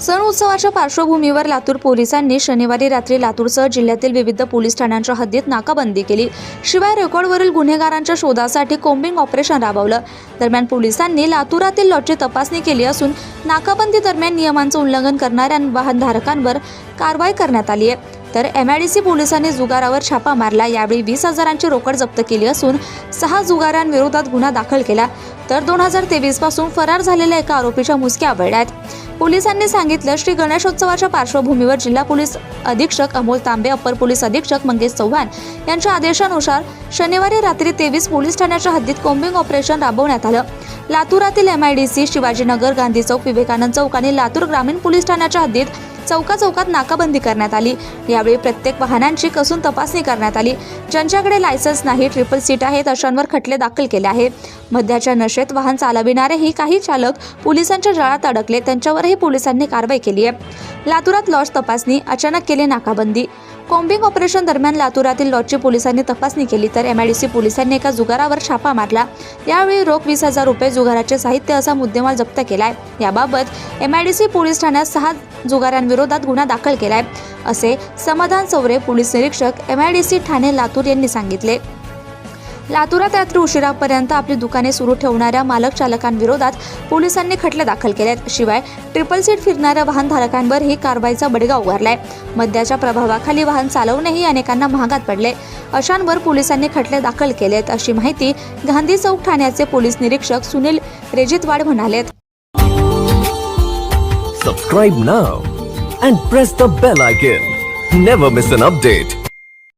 सण उत्सवाच्या पार्श्वभूमीवर लातूर पोलिसांनी शनिवारी रात्री लातूरसह जिल्ह्यातील विविध पोलीस ठाण्यांच्या हद्दीत नाकाबंदी केली. शिवाय रेकॉर्डवरील गुन्हेगारांच्या शोधासाठी कोम्बिंग ऑपरेशन राबवलं. दरम्यान पोलिसांनी लातूरातील लॉटची तपासणी केली असून नाकाबंदी दरम्यान नियमांचं उल्लंघन करणाऱ्या वाहनधारकांवर कारवाई करण्यात आली आहे. तर एमआयडीसी पोलिसांनी जुगारावर छापा मारला. यावेळी वीस हजारांची रोकड जप्त केली असून सहा जुगारांविरोधात गुन्हा दाखल केला. तर दोन हजार तेवीसपासून फरार झालेल्या एका आरोपीच्या मुसक्या आवळल्या आहेत पोलिसांनी सांगितलं श्री गणेशोत्सवाच्या पार्श्वभूमीवर जिल्हा पोलीस अधीक्षक अमोल तांबे अप्पर पोलीस अधीक्षक मंगेश चव्हाण यांच्या आदेशानुसार शनिवारी रात्री तेवीस पोलीस ठाण्याच्या हद्दीत कोम्बिंग ऑपरेशन राबवण्यात आलं. लातूरातील एमआयडीसी शिवाजीनगर गांधी चौक विवेकानंद चौक आणि लातूर ग्रामीण पोलीस ठाण्याच्या हद्दीत चौका चौकात नाकाबंदी करण्यात आली. यावेळी प्रत्येक वाहनांची कसून तपासणी करण्यात आली. ज्यांच्याकडे लायसन्स नाही ट्रिपल सीट आहेत अशांवर खटले दाखल केले आहे मध्याच्या नशेत वाहन चालविणारेही काही चालक पोलिसांच्या जाळात अडकले. त्यांच्यावरही पोलिसांनी कारवाई केली आहे. लातूरात लॉज तपासणी अचानक केली नाकाबंदी. कॉम्बिंग ऑपरेशन दरम्यान लातूरातील लॉजची पोलिसांनी तपासणी केली तर एमआयडीसी पोलिसांनी एका जुगारावर छापा मारला. यावेळी रोख वीस हजार रुपये जुगाराचे साहित्य असा मुद्देमाल जप्त केलाय. याबाबत एमआयडीसी पोलीस ठाण्यात सहा जुगारांविरोधात गुन्हा दाखल केलाय असे समाधान चौरे पोलीस निरीक्षक एमआयडीसी ठाणे लातूर यांनी सांगितले. लातूरात रात्री उशिरापर्यंत आपली दुकाने सुरू ठेवणाऱ्या मालक चालकांविरोधात पोलिसांनी खटले दाखल केले आहेत शिवाय ट्रिपल सीट फिरणाऱ्या वाहनधारकांवर ही कारवाईचा बडगा उगारलाय. मद्याच्या प्रभावाखाली वाहन चालवणेही अनेकांना महागात पडले. अशांवर पोलिसांनी खटले दाखल केलेत अशी माहिती गांधी चौक ठाण्याचे पोलीस निरीक्षक सुनील रेजितवाड म्हणालेत. Subscribe now and press the bell icon never miss an update